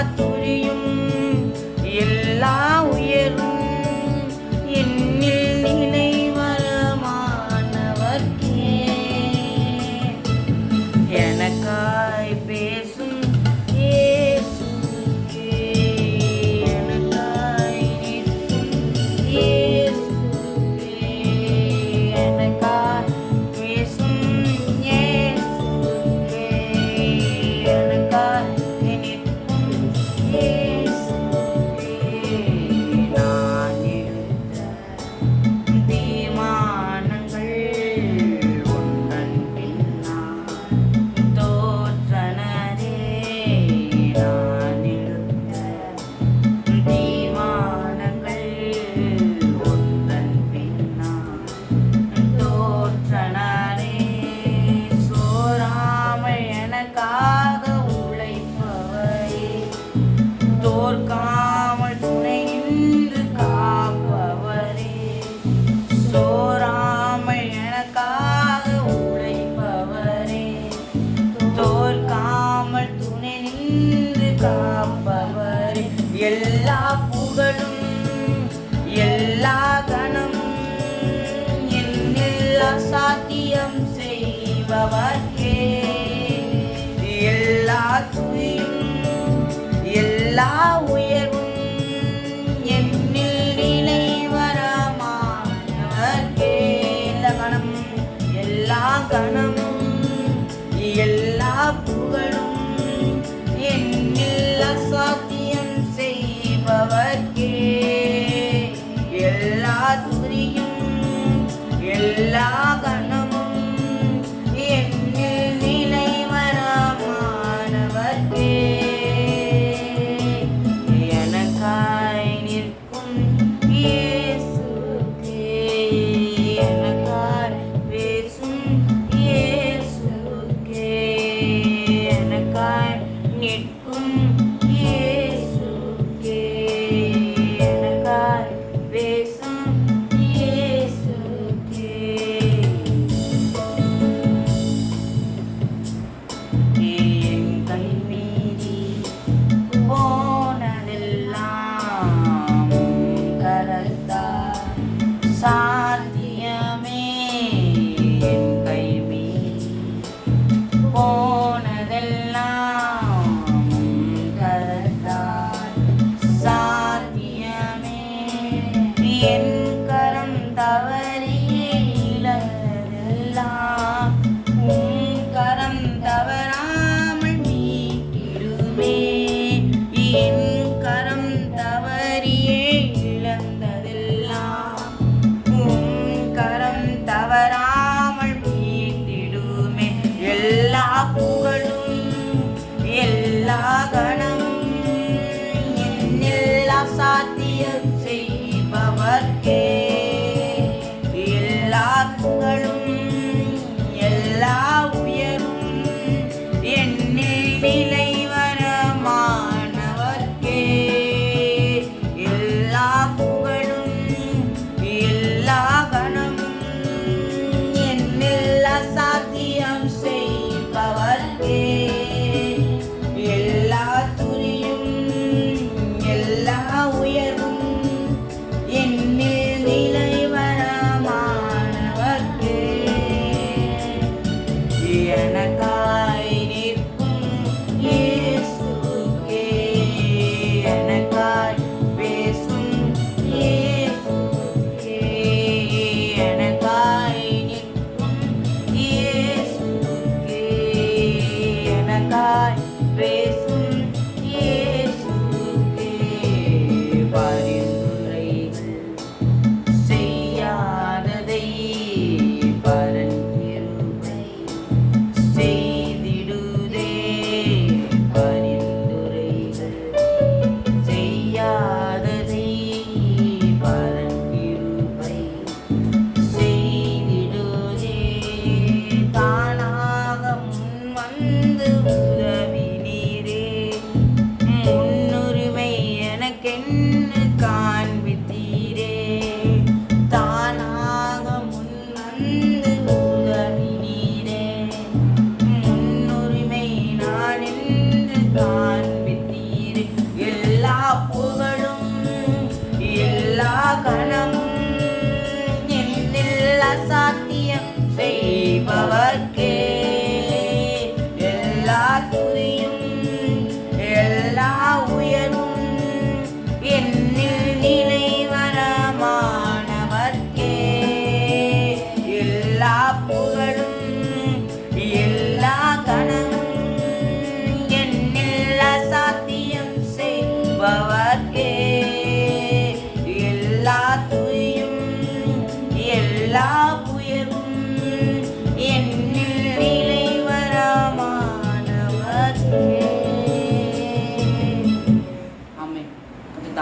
காத்துழியும். எல்லா எல்லா புகழும் எல்லா கணமும் என்னெல்லா சாத்தியம் செய்பவர்க்கே. எல்லா துணியும் எல்லா Bye. கணமும் என்னில் அசாத்தியம் செய்பவர்க்கே